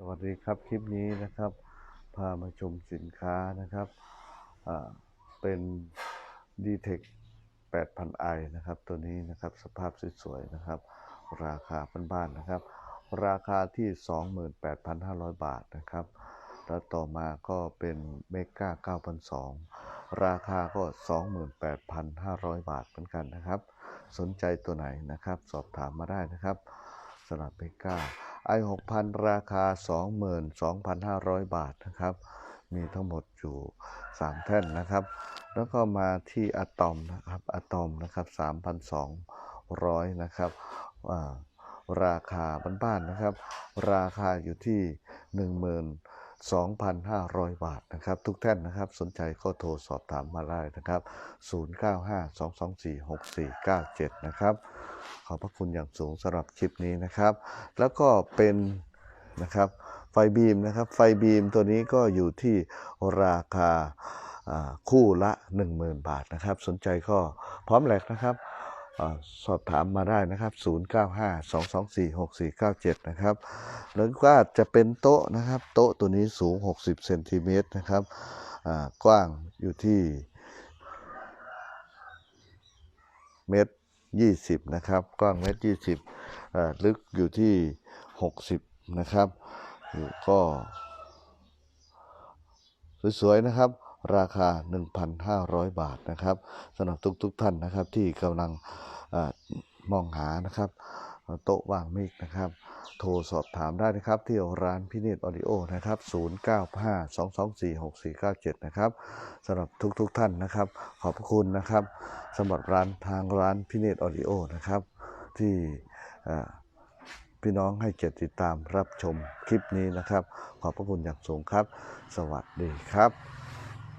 สวัสดีครับคลิปนี้นะครับ พามาชมสินค้านะครับเป็น d t e c 8,000 i นะครับ ตัวนี้นะครับสภาพสวยๆนะครับ ราคาบ้านๆนะครับ ราคาที่ 28,500 บาทนะครับ แล้วต่อมาก็เป็นเมกา9,200ราคาก็ 28,500 บาทเหมือนกันนะครับ สนใจตัวไหนนะครับ สอบถามมาได้นะครับสำหรับเมกา i 6,000 ราคา 22,500 บาทนะครับ มีทั้งหมดอยู่ 3 แท่นนะครับ แล้วก็มาที่อะตอมนะครับอะตอมนะครับ 3,200 นะครับราคาบ้านๆนะครับ ราคาอยู่ที่ 2,500 บาทนะครับ ทุกท่านนะครับ สนใจก็โทรสอบถามมาได้นะครับ 0952246497 นะครับ ขอบพระคุณอย่างสูงสำหรับคลิปนี้นะครับ แล้วก็เป็นนะครับไฟบีมนะครับ ไฟบีมตัวนี้ก็อยู่ที่ราคาคู่ละ 10,000 บาทนะครับ สนใจก็พร้อมแหลกนะครับ สอบถามมาได้นะครับ 0952246497 นะครับ แล้วก็จะเป็นโต๊ะนะครับ โต๊ะตัวนี้สูง 60เซนติเมตรนะครับ กว้างอยู่ที่เมตร20 นะครับ กว้างเมตร20 ลึกอยู่ที่ 60 นะครับ ก็สวยๆนะครับ ราคา 1,500 บาทนะครับสำหรับทุกๆทท่านนะครับที่กำลังอมองหานะครับโต๊ะวางมิกนะครับโทรสอบถามได้นะครับที่ร้านพินิจออดิโอนะครับ0952246497 นะครับสำหรับทุกๆทท่านนะครับ ขอบคุณนะครับสำหรับร้านทางร้านพินิจออดิโอนะครับที่พี่น้องให้เกียรติติดตามรับชมคลิปนี้นะครับ ขอบพระคุณอย่างสูงครับ สวัสดีครับ